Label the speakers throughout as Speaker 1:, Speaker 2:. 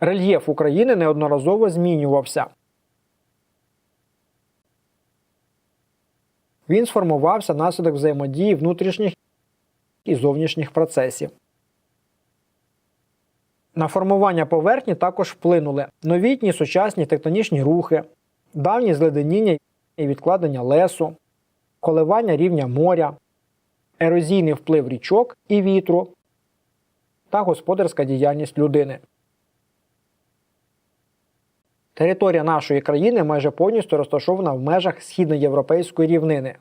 Speaker 1: Рельєф України неодноразово змінювався. Він сформувався наслідок взаємодії внутрішніх і зовнішніх процесів. На формування поверхні також вплинули новітні сучасні тектонічні рухи, давні зледеніння і відкладення лесу, коливання рівня моря, ерозійний вплив річок і вітру та господарська діяльність людини. Територія нашої країни майже повністю розташована в межах східноєвропейської рівнини.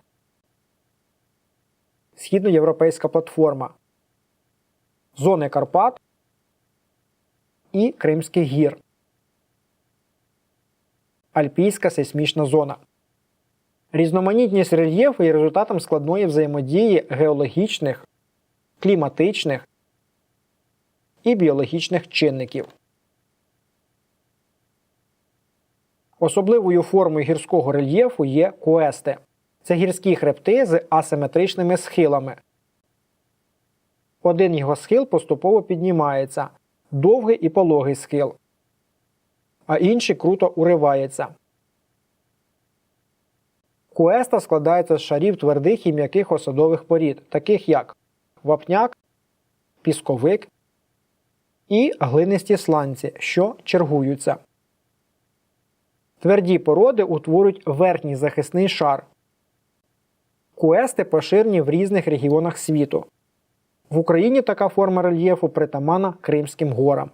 Speaker 1: Східноєвропейська платформа, зони Карпат і Кримських гір. Альпійська сейсмічна зона. Різноманітність рельєфу є результатом складної взаємодії геологічних, кліматичних і біологічних чинників. Особливою формою гірського рельєфу є куести. Це гірські хребти з асиметричними схилами. Один його схил поступово піднімається, довгий і пологий схил, а інший круто уривається. Куеста складається з шарів твердих і м'яких осадових порід, таких як вапняк, пісковик і глинисті сланці, що чергуються. Тверді породи утворюють верхній захисний шар. Куести поширені в різних регіонах світу. В Україні така форма рельєфу притамана Кримським горам.